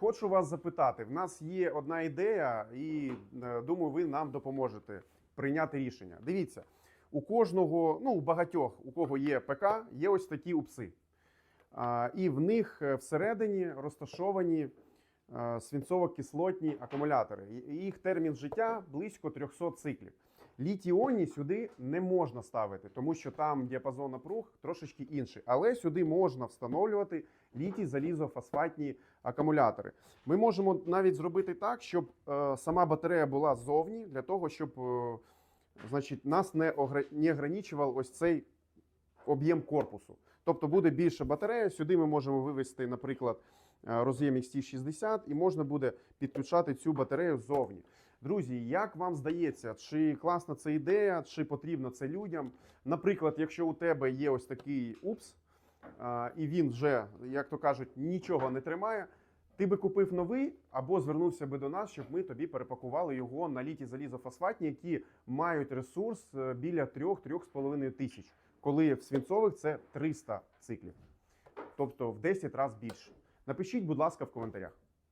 Хочу вас запитати: в нас є одна ідея, і е, думаю, ви нам допоможете прийняти рішення. Дивіться, у кожного, ну у багатьох, у кого є ПК, є ось такі упси. І в них е, всередині розташовані е, свинцово-кислотні акумулятори. Їх термін життя близько 300 циклів. Літій-іонні сюди не можна ставити, тому що там діапазон напруг трошечки інший. Але сюди можна встановлювати літій залізофосфатні акумулятори. Ми можемо навіть зробити так, щоб е, сама батарея була ззовні, для того, щоб е, значить, нас не, огра... не ограничував ось цей об'єм корпусу. Тобто буде більше батарея. Сюди ми можемо вивести, наприклад, е, роз'єм XT60, і можна буде підключати цю батарею ззовні. Друзі, як вам здається, чи класна це ідея, чи потрібно це людям? Наприклад, якщо у тебе є ось такий упс, і він вже, як то кажуть, нічого не тримає. Ти би купив новий або звернувся би до нас, щоб ми тобі перепакували його на літі залізофосфатні, які мають ресурс е, біля 3-3,5 тисяч, коли в свінцових це 300 циклів, тобто в 10 разів більше. Напишіть, будь ласка, в коментарях.